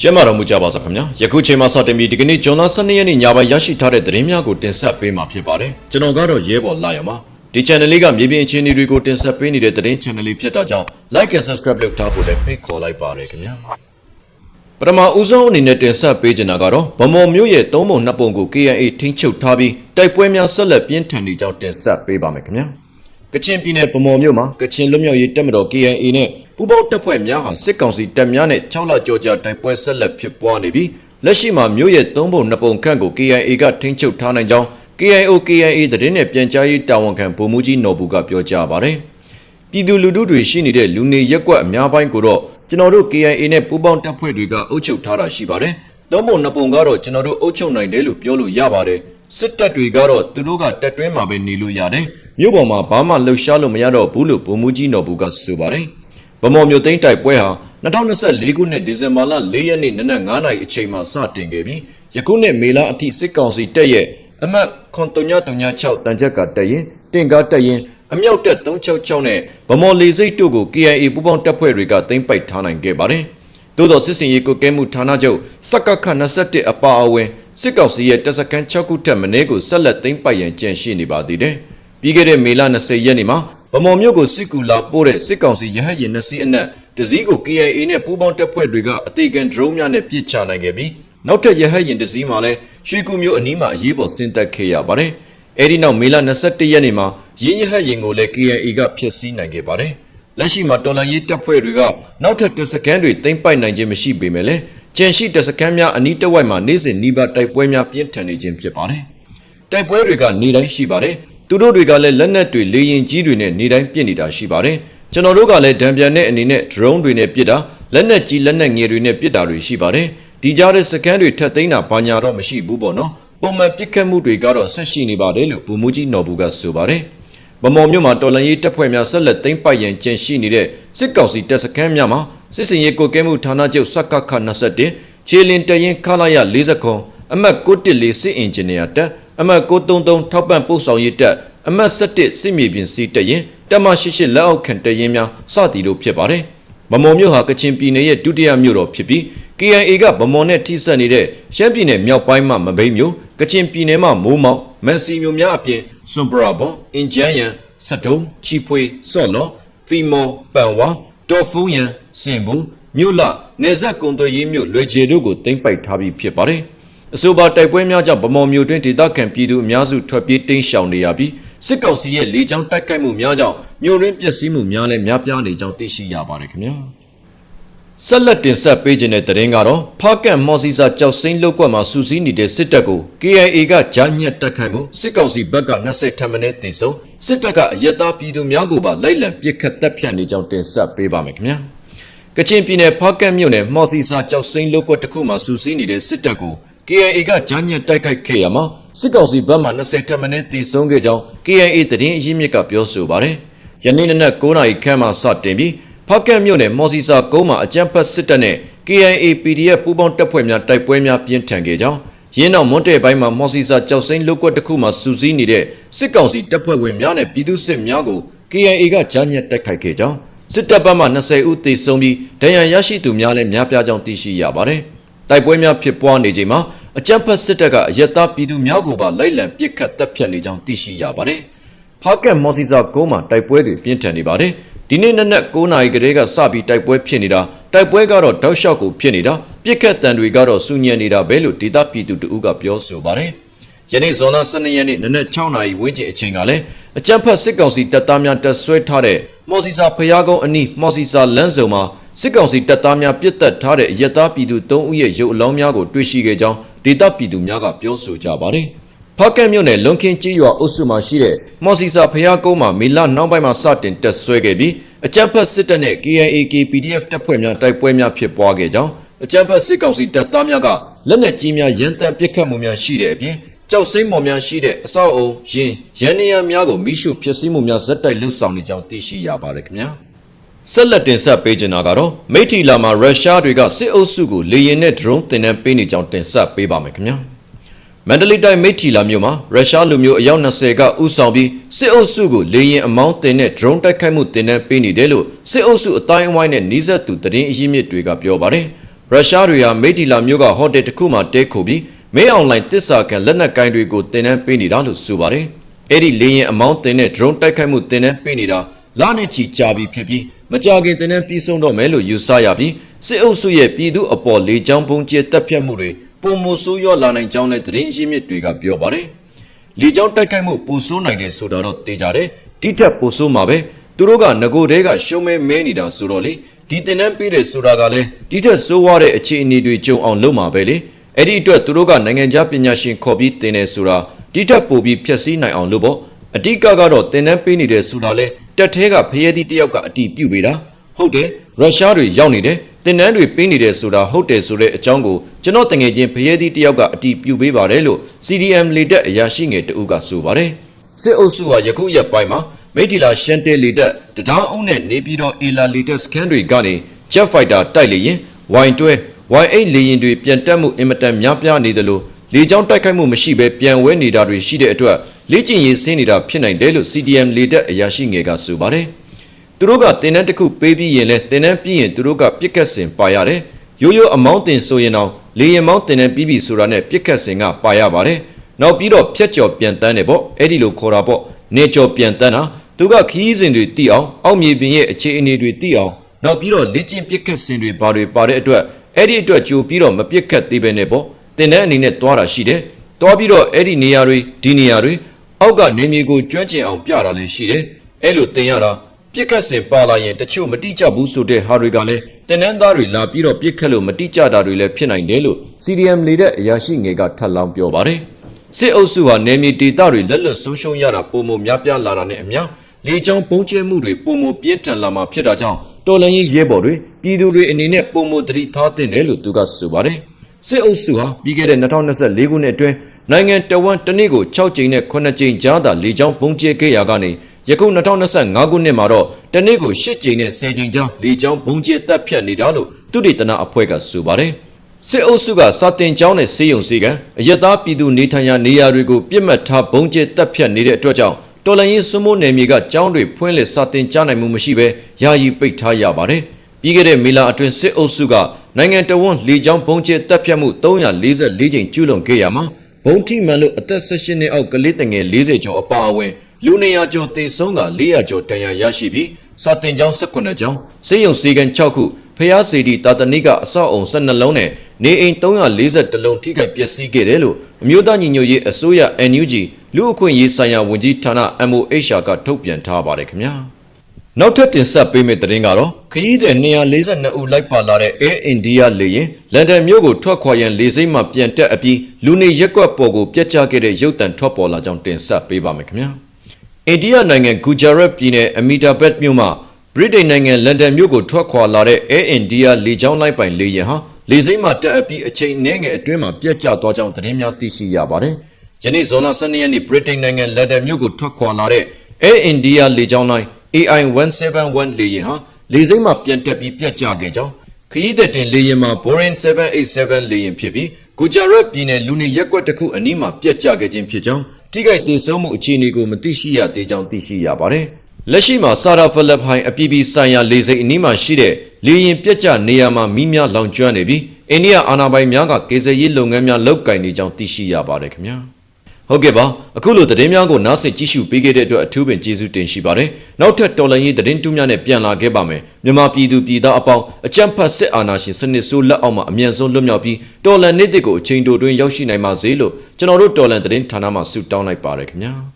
ကျမ်းမာတော်မူကြပါစေခင်ဗျာယခုချိန်မှာစတင်ပြီးဒီကနေ့ဂျွန်လ12ရက်နေ့ညပိုင်းရရှိထားတဲ့သတင်းများကိုတင်ဆက်ပေးမှာဖြစ်ပါတယ်ကျွန်တော်ကတော့ရဲဘော်လာရမှာဒီ channel လေးကမြေပြင်အခြေအနေတွေကိုတင်ဆက်ပေးနေတဲ့သတင်း channel လေးဖြစ်တာကြောင့် like and subscribe လုပ်ထားဖို့လည်းဖိတ်ခေါ်လိုက်ပါရခင်ဗျာပထမဦးဆုံးအနေနဲ့တင်ဆက်ပေးချင်တာကတော့ဗမော်မျိုးရဲ့သုံးပုံနှစ်ပုံကို KNA ထိန်းချုပ်ထားပြီးတိုက်ပွဲများဆက်လက်ပြင်းထန်နေကြောင်းတင်ဆက်ပေးပါမယ်ခင်ဗျာကချင်ပြည်နယ်ဗမော်မြို့မှာကချင်လွတ်မြောက်ရေးတပ်မတော် KNA နဲ့ ပူးပေါင်းတပ်ဖွဲ့များဟာစစ်ကောင်စီတပ်များနဲ့6လကြောကြာတိုက်ပွဲဆက်လက်ဖြစ်ပွားနေပြီးလက်ရှိမှာမြို့ရဲ့3ပုံ2ပုံခန့်ကို KNA ကထိန်းချုပ်ထားနိုင်ကြောင်း KIO KNA သတင်းနဲ့ပြန်ကြားရေးတာဝန်ခံဗိုလ်မှူးကြီးနော်ဘူးကပြောကြားပါတယ်။ပြည်သူလူထုတွေရှိနေတဲ့လူနေရက်ကွက်အများပိုင်းကိုတော့ကျွန်တော်တို့ KNA နဲ့ပူးပေါင်းတပ်ဖွဲ့တွေကအုပ်ချုပ်ထားတာရှိပါတယ်။သုံးပုံနှစ်ပုံကတော့ကျွန်တော်တို့အုပ်ချုပ်နိုင်တယ်လို့ပြောလို့ရပါတယ်။စစ်တပ်တွေကတော့သူတို့ကတက်တွင်းမှာပဲနေလို့ရတယ်။မြို့ပေါ်မှာဘာမှလှုပ်ရှားလို့မရတော့ဘူးလို့ဗိုလ်မှူးကြီးနော်ဘူးကဆိုပါတယ်။ ဗမော်မြို့သိမ်းတိုက်ပွဲဟာ2024ခုနှစ်ဒီဇင်ဘာလ4ရက်နေ့နနက်9:00နာရီအချိန်မှာစတင်ခဲ့ပြီးယခုနှစ်မေလအထိစစ်ကောင်စီတပ်ရဲ့အမှတ်9336တန်ချက်ကတက်ရင်တင်ကားတက်ရင်အမြောက်တက်366နဲ့ဗမော်လေစိတ်တို့ကို KIA ပူးပေါင်းတပ်ဖွဲ့တွေကသိမ်းပိုက်ထားနိုင်ခဲ့ပါတယ်။သို့သောစစ်စင်ရေးကိုကဲမှုဌာနချုပ်စက္ကခ21အပါအဝင်စစ်ကောင်စီရဲ့တပ်စခန်း6ခုထက်မနည်းကိုဆက်လက်သိမ်းပိုက်ရန်ကြံရှိနေပါသေးတယ်။ပြီးခဲ့တဲ့မေလ20ရက်နေ့မှာ ဗမော်မြို့ကိုစစ်ကူလာပို့တဲ့စစ်ကောင်စီရဟတ်ရင်နှစ်စီးအနက်တစည်းကို KIA နဲ့ပူးပေါင်းတပ်ဖွဲ့တွေကအသေးကန်ဒရုန်းများနဲ့ပစ်ချနိုင်ခဲ့ပြီးနောက်ထပ်ရဟတ်ရင်တစည်းမှာလည်းရွှေကူမျိုးအနီးမှာအရေးပေါ်ဆင်းသက်ခဲ့ရပါတယ်။အဲဒီနောက်မေလ21ရက်နေ့မှာရင်းရဟတ်ရင်ကိုလည်း KIA ကဖျက်ဆီးနိုင်ခဲ့ပါတယ်။လက်ရှိမှာတော်လန်ရေးတပ်ဖွဲ့တွေကနောက်ထပ်တပ်စခန်းတွေသိမ်းပိုက်နိုင်ခြင်းမရှိပေမဲ့လည်းကြန့်ရှိတပ်စခန်းများအနီးတစ်ဝိုက်မှာနေ့စဉ်နှီးပါတိုက်ပွဲများပြင်းထန်နေခြင်းဖြစ်ပါတယ်။တိုက်ပွဲတွေကနေတိုင်းရှိပါတယ်။ သူတို့တွေကလည်းလက်နက်တွေလေရင်ကြီးတွေနဲ့နေတိုင်းပြစ်နေတာရှိပါတယ်။ကျွန်တော်တို့ကလည်းဒံပြန်တဲ့အနေနဲ့ drone တွေနဲ့ပစ်တာလက်နက်ကြီးလက်နက်ငယ်တွေနဲ့ပစ်တာတွေရှိပါတယ်။ဒီကြားတဲ့စကန်တွေထပ်သိမ်းတာဘာညာတော့မရှိဘူးပေါ့နော်။ပုံမှန်ပစ်ခတ်မှုတွေကတော့ဆက်ရှိနေပါတယ်လို့ဘူမူကြီးနော်ဘူးကဆိုပါတယ်။ဗမော်မြို့မှာတော်လန်ရေးတပ်ဖွဲ့များဆက်လက်သိမ်းပိုက်ရန်ကြံရှိနေတဲ့စစ်ကောင်စီတပ်စခန်းများမှာစစ်စင်ရေးကိုကဲမှုဌာနချုပ်စက္ကခ21ခြေလင်တရင်ခလာရ40ခွန်အမှတ်614စစ်အင်ဂျင်နီယာတပ် အမှတ်933ထောက်ပံ့ပို့ဆောင်ရေးတပ်အမှတ်17စစ်မြေပြင်စီးတပ်ရင်တပ်မရှိလက်အောက်ခံတပ်ရင်များစသည်တို့ဖြစ်ပါတယ်။ဗမော်မြို့ဟာကချင်ပြည်နယ်ရဲ့ဒုတိယမြို့တော်ဖြစ်ပြီး KIA ကဗမော်နဲ့ထိစပ်နေတဲ့ရှမ်းပြည်နယ်မြောက်ပိုင်းမှာမဘိမ်းမြို့ကချင်ပြည်နယ်မှာမိုးမောက်မန်စီမြို့များအပြင်စွန်ပရာဘွန်အင်ဂျန်ယန်စတုံးချီဖွေဆော့လော်ဖီမော်ပန်ဝါတော်ဖူးယန်စင်ဘူးမြို့လနေဆက်ကွန်သွေးရေးမြို့လွယ်ချေတို့ကိုတင်ပိုက်ထားပြီးဖြစ်ပါတယ် အဆိုပါတိုက်ပွဲများကြောင့်ဗမော်မြို့တွင်ဒေသခံပြည်သူအများစုထွက်ပြေးတိမ်းရှောင်နေရပြီးစစ်ကောင်စီရဲ့လေကြောင်းတိုက်ခိုက်မှုများကြောင့်မြို့ရင်းပျက်စီးမှုများလည်းများပြားနေကြောင်းသိရှိရပါတယ်ခင်ဗျာဆက်လက်တင်ဆက်ပေးခြင်းတဲ့သတင်းကတော့ဖားကန့်မော်စီစာကြောက်စိမ့်လောက်ကွက်မှာစူးစီးနေတဲ့စစ်တပ်ကို KIA ကကြားညက်တက်ခိုက်မှုစစ်ကောင်စီဘက်က20ထပ်မင်းတေဆုံးစစ်တပ်ကအယက်သားပြည်သူများကိုပါလိုက်လံပစ်ခတ်တပ်ဖြတ်နေကြောင်းတင်ဆက်ပေးပါမယ်ခင်ဗျာကချင်ပြည်နယ်ဖားကန့်မြို့နယ်မော်စီစာကြောက်စိမ့်လောက်ကွက်တစ်ခုမှာစူးစီးနေတဲ့စစ်တပ်ကို KIA ကကြားညက်တိုက်ခိုက်ခဲ့ရမှာစစ်ကောင်စီဘက်မှ20ထပ်မင်းတေဆုံးခဲ့ကြောင်း KIA သတင်းအရင်းမြစ်ကပြောဆိုပါတယ်ယနေ့နနက်9:00နာရီခန့်မှစတင်ပြီးဖောက်ကန့်မြို့နယ်မော်စီစာကုန်းမှာအကြမ်းဖက်စစ်တပ်နဲ့ KIA PDF ပူးပေါင်းတပ်ဖွဲ့များတိုက်ပွဲများပြင်းထန်ခဲ့ကြောင်းရင်းနောက်မွန်တဲပိုင်းမှာမော်စီစာကြောက်စိမ့်လုတ်ကွက်တစ်ခုမှာစူးစီးနေတဲ့စစ်ကောင်စီတပ်ဖွဲ့ဝင်များနဲ့ပြည်သူစစ်များကို KIA ကကြားညက်တိုက်ခိုက်ခဲ့ကြောင်းစစ်တပ်ဘက်မှ20ဦးသေဆုံးပြီးဒဏ်ရာရရှိသူများလည်းများပြားကြောင်းသိရှိရပါတယ်။ တိုက်ပွဲများဖြစ်ပွားနေချိန်မှာအကြမ်းဖက်စစ်တပ်ကအယက်သားပြည်သူများကိုပါလိုက်လံပစ်ခတ်တပ်ဖြတ်နေကြောင်းသိရှိရပါတယ်။ဖားကက်မော်စီစာကုန်းမှာတိုက်ပွဲတွေပြင်းထန်နေပါတယ်။ဒီနေ့နက်နက်9နာရီကလေးကစပြီးတိုက်ပွဲဖြစ်နေတာတိုက်ပွဲကတော့တောက်လျှောက်ကိုဖြစ်နေတာပြစ်ခတ်တန်တွေကတော့စူညံနေတာပဲလို့ဒေတာပြည်သူတို့ကပြောဆိုပါတယ်။ယနေ့ဇွန်လ12ရက်နေ့နနက်6နာရီဝန်းကျင်အချိန်ကလည်းအကြမ်းဖက်စစ်ကောင်စီတပ်သားများတပ်ဆွဲထားတဲ့မော်စီစာဖျားကုန်းအနီးမော်စီစာလမ်းစုံမှာ စစ်ကောင်စီတပ်သားများပြစ်တက်ထားတဲ့အယက်သားပြည်သူ3ဦးရဲ့ရုပ်အလောင်းများကိုတွေ့ရှိခဲ့ကြောင်းဒေတာပြည်သူများကပြောဆိုကြပါတယ်။ဖောက်ကန့်မြို့နယ်လွန်ကင်းကြီးရွာအုပ်စုမှာရှိတဲ့မော်စီစာဖျားကုန်းမှာမေလနောက်ပိုင်းမှာစတင်တက်ဆွဲခဲ့ပြီးအကြမ်းဖက်စစ်တပ်နဲ့ KIA KPDF တပ်ဖွဲ့များတိုက်ပွဲများဖြစ်ပွားခဲ့ကြောင်းအကြမ်းဖက်စစ်ကောင်စီတပ်သားများကလက်နက်ကြီးများရန်တမ်းပစ်ခတ်မှုများရှိတဲ့အပြင်ကြောက်စိမ့်မော်များရှိတဲ့အဆောက်အုံရင်ရန်နေရများကိုမိရှုဖျက်ဆီးမှုများဇက်တိုက်လှုပ်ဆောင်နေကြောင်းသိရှိရပါတယ်ခင်ဗျာ ဆက်လက်တင်ဆက်ပေးချင်တာကတော့မိထီလာမှာရုရှားတွေကစစ်အုပ်စုကိုလေရင်နဲ့ drone တင်နှန်းပေးနေကြောင်းတင်ဆက်ပေးပါမယ်ခင်ဗျာမန္တလေးတိုင်းမိထီလာမြို့မှာရုရှားလူမျိုးအယောက်20ကဥဆောင်ပြီးစစ်အုပ်စုကိုလေရင်အမောင်းတင်တဲ့ drone တိုက်ခိုက်မှုတင်နှန်းပေးနေတယ်လို့စစ်အုပ်စုအတိုင်းအဝိုင်းနဲ့နှီးဆက်သူသတင်းအရင်းမြစ်တွေကပြောပါတယ်။ဖရုရှားတွေဟာမိတီလာမြို့ကဟိုတယ်တစ်ခုမှာတဲခိုပြီးမင်းအွန်လိုင်းတစ္ဆာကန်လက်နက်ကိုင်းတွေကိုတင်နန်းပေးနေတာလို့ဆိုပါတယ်။အဲ့ဒီလေရင်အမောင်းတင်တဲ့ drone တိုက်ခိုက်မှုတင်နန်းပေးနေတာ လနဲ့ချီကြာပြီဖြစ်ပြီးမကြာခင်တင်နန်းပြီးဆုံးတော့မယ်လို့ယူဆရပြီးစစ်အုပ်စုရဲ့ပြည်သူအပေါ်လေကြောင်းပုံကျဲတပ်ဖြတ်မှုတွေပုံမဆိုးရောလာနိုင်ကြောင်းလည်းသတင်းရင်းမြစ်တွေကပြောပါတယ်။လေကြောင်းတိုက်ခိုက်မှုပူဆိုးနိုင်တယ်ဆိုတာတော့သိကြတယ်တိထက်ပူဆိုးမှာပဲသူတို့ကငကိုတဲကရှုံးမဲမဲနေတာဆိုတော့လေဒီတင်တန်းပေးတယ်ဆိုတာကလည်းတိထက်ဆိုးဝါးတဲ့အခြေအနေတွေကြုံအောင်လုပ်မှာပဲလေအဲ့ဒီအတွက်သူတို့ကနိုင်ငံခြားပညာရှင်ခေါ်ပြီးတင်တယ်ဆိုတာတိထက်ပိုပြီးဖျက်ဆီးနိုင်အောင်လုပ်ဖို့ အတိကကတော့တင်တန်းပေးနေတယ်ဆိုတာလေတက်သေးကဖရဲသီးတယောက်ကအတီးပြုတ်ပေးတာဟုတ်တယ်ရုရှားတွေရောက်နေတယ်တင်တန်းတွေပေးနေတယ်ဆိုတာဟုတ်တယ်ဆိုတဲ့အကြောင်းကိုကျွန်တော်တငယ်ချင်းဖရဲသီးတယောက်ကအတီးပြုတ်ပေးပါတယ်လို့ CDM လေတက်အရာရှိငယ်တဦးကဆိုပါတယ်စစ်အုပ်စုဟာယခုရက်ပိုင်းမှာမိထီလာရှန်တဲလေတက်တဒေါင်းအုံးနဲ့နေပြည်တော်အေလာလေတက်စကန်တွေကနေ Jet Fighter တိုက်လေရင် Y12 Y8 လေရင်တွေပြန်တက်မှုအင်မတန်များပြားနေတယ်လို့လေကြောင်းတိုက်ခိုက်မှုမရှိဘဲပြန်ဝဲနေတာတွေရှိတဲ့အတွက် လေ့ကျင့်ရေးဆင်းနေတာဖြစ်နိုင်တယ်လို့ CDM လေတက်အရာရှိငယ်ကဆိုပါတယ်သူတို့ကတင်တန်းတစ်ခုပေးပြီးရင်လဲတင်တန်းပြီးရင်သူတို့ကပြစ်ကတ်စင်ပါရတယ်ရိုးရိုးအမောင်းတင်ဆိုရင်တော့လေရင်မောင်းတင်တန်းပြီးပြီဆိုတာနဲ့ပြစ်ကတ်စင်ကပါရပါတယ်နောက်ပြီးတော့ဖြက်ကျော်ပြန်တန်းတယ်ပေါ့အဲ့ဒီလိုခေါ်တာပေါ့နေကျော်ပြန်တန်းတာသူကခီးစဉ်တွေတိအောင်အောက်မြေပြင်ရဲ့အခြေအနေတွေတိအောင်နောက်ပြီးတော့လေ့ကျင့်ပြစ်ကတ်စင်တွေဘာတွေပါတဲ့အတွက်အဲ့ဒီအတွက်ကြိုပြီးတော့မပြစ်ကတ်သေးပဲနဲ့ပေါ့တင်တန်းအနေနဲ့သွားတာရှိတယ်သွားပြီးတော့အဲ့ဒီနေရာတွေဒီနေရာတွေ အောက်ကနေမြေကိုကျွမ်းကျင်အောင်ပြတာလည်းရှိတယ်အဲ့လိုတင်ရတာပြစ်ခတ်စင်ပါလာရင်တချို့မတိကျဘူးဆိုတဲ့ဟာတွေကလည်းတင်နန်းသားတွေလာပြီးတော့ပြစ်ခတ်လို့မတိကျတာတွေလည်းဖြစ်နိုင်တယ်လို့ CDM လေတဲ့အရာရှိငယ်ကထပ်လောင်းပြောပါတယ်စစ်အုပ်စုဟာနယ်မြေဒေသတွေလက်လွတ်ဆုံးရှုံးရတာပုံမများပြားလာတာနဲ့အမျှလေကြောင်းပုံကျဲမှုတွေပုံမပြင်းထန်လာမှာဖြစ်တာကြောင့်တော်လန်ရေးရဲဘော်တွေပြည်သူတွေအနေနဲ့ပုံမတတိထားတင်တယ်လို့သူကဆိုပါတယ် စစ်အုပ်စုဟာပြီးခဲ့တဲ့2024ခုနှစ်အတွင်းနိုင်ငံတဝန်းတစ်နေ့ကို6ကြိမ်နဲ့9ကြိမ်ကြားသာလေကြောင်းပုံကျဲခဲ့ရာကနေယခု2025ခုနှစ်မှာတော့တနေ့ကို8ကြိမ်နဲ့10ကြိမ်ကြားလေကြောင်းဘုံကျဲတပ်ဖြတ်နေတာလို့သူတေသနာအဖွဲ့ကဆိုပါတယ်စစ်အုပ်စုကစာတင်ကျောင်းနဲ့စေယုံစေကအယက်သားပြည်သူနေထိုင်ရာနေရာတွေကိုပြစ်မှတ်ထားဘုံကျဲတပ်ဖြတ်နေတဲ့အတွက်ကြောင့်တော်လန်ရေးစွမိုးနယ်မြေကကျောင်းတွေဖွင့်လှစ်စာတင်ကြားနိုင်မှုမရှိဘဲယာယီပိတ်ထားရပါတယ် ပြီးခဲ့တဲ့မေလအတွင်းစစ်အုပ်စုကနိုင်ငံတော်ဝန်လေကြောင်းဘုံကျဲတပ်ဖြတ်မှု344ကြိမ်ကျူးလွန်ခဲ့ရမှာဘုံထိမှန်လို့အသက်16နှစ်အောက်ကလေးတငယ်40ကျော်အပါအဝင်လူနေရာကျော်တေဆုံးက400ကျော်တန်ရာရရှိပြီးစာတင်ကျောင်း18ကျောင်းစေယုံစေကန်6ခုဖျားစီဒီတာတနိကအဆောက်အုံ12လုံးနဲ့နေအိမ်340လုံးထိခိုက်ပျက်စီးခဲ့တယ်လို့အမျိုးသားညီညွတ်ရေးအစိုးရ NUG လူအခွင့်ရေးဆိုင်ရာဝန်ကြီးဌာန MOHR ကထုတ်ပြန်ထားပါတယ်ခင်ဗျာ နောက်ထပ်တင်ဆက်ပေးမယ့်သတင်းကတော့ခရီးသည်242ဦးလိုက်ပါလာတဲ့ Air India လေယာဉ်လန်ဒန်မြို့ကိုထွက်ခွာရန်လေဆိပ်မှာပြန်တက်အပြီးလူနေရက်ကွက်ပေါ်ကိုပြက်ကျခဲ့တဲ့ရုပ်တံထွက်ပေါ်လာကြောင်းတင်ဆက်ပေးပါမယ်ခင်ဗျာအိန္ဒိယနိုင်ငံဂူဂျာရတ်ပြည်နယ်အမီတာဘတ်မြို့မှာဗြိတိန်နိုင်ငံလန်ဒန်မြို့ကိုထွက်ခွာလာတဲ့ Air India လေကြောင်းလိုက်ပိုင်လေယာဉ်ဟာလေဆိပ်မှာတက်အပြီးအချိန်နည်းငယ်အတွင်းမှာပြက်ကျသွားကြောင်းသတင်းများသိရှိရပါတယ်ယနေ့ဇွန်လ12ရက်နေ့ဗြိတိန်နိုင်ငံလန်ဒန်မြို့ကိုထွက်ခွာလာတဲ့ Air India လေကြောင်းလို င်း AI171 လေယာဉ်ဟာလေဆိပ်မှာပြန်တက်ပြီးပြတ်ကျခဲ့ကြောင်းခရီးသည်တင်လေယာဉ်မှာ Boeing 787လေယာဉ်ဖြစ်ပြီးဂူဂျာရတ်ပြည်နယ်လူနေရက်ကွက်တစ်ခုအနီးမှာပြတ်ကျခဲ့ခြင်းဖြစ်ကြောင်းတိကျတည်ဆုံမှုအခြေအနေကိုမသိရှိရသေးကြောင်းသိရှိရပါတယ်။လက်ရှိမှာဆာရာဖလက်ဟိုင်အပြည်ပြည်ဆိုင်ရာလေဆိပ်အနီးမှာရှိတဲ့လေယာဉ်ပြတ်ကျနေရာမှာမိများလောင်ကျွမ်းနေပြီးအိန္ဒိယအာဏာပိုင်များကကေဇရေးလုပ်ငန်းများလုပ်ကင်နေကြောင်းသိရှိရပါတယ်ခင်ဗျာ။ ဟုတ်ကဲ့ပါအခုလိုသတင်းများကိုနားဆင်ကြည့်ရှုပေးခဲ့တဲ့အတွက်အထူးပင်ကျေးဇူးတင်ရှိပါတယ်နောက်ထပ်တော်လန်ရေးသတင်းတူးများနဲ့ပြန်လာခဲ့ပါမယ်မြန်မာပြည်သူပြည်သားအပေါင်းအကြမ်းဖက်စစ်အာဏာရှင်စနစ်ဆိုးလက်အောက်မှာအမြန်ဆုံးလွတ်မြောက်ပြီးတော်လန်နေ့တစ်ကိုအချိန်တိုတွင်ရောက်ရှိနိုင်ပါစေလို့ကျွန်တော်တို့တော်လန်သတင်းဌာနမှဆုတောင်းလိုက်ပါတယ်ခင်ဗျာ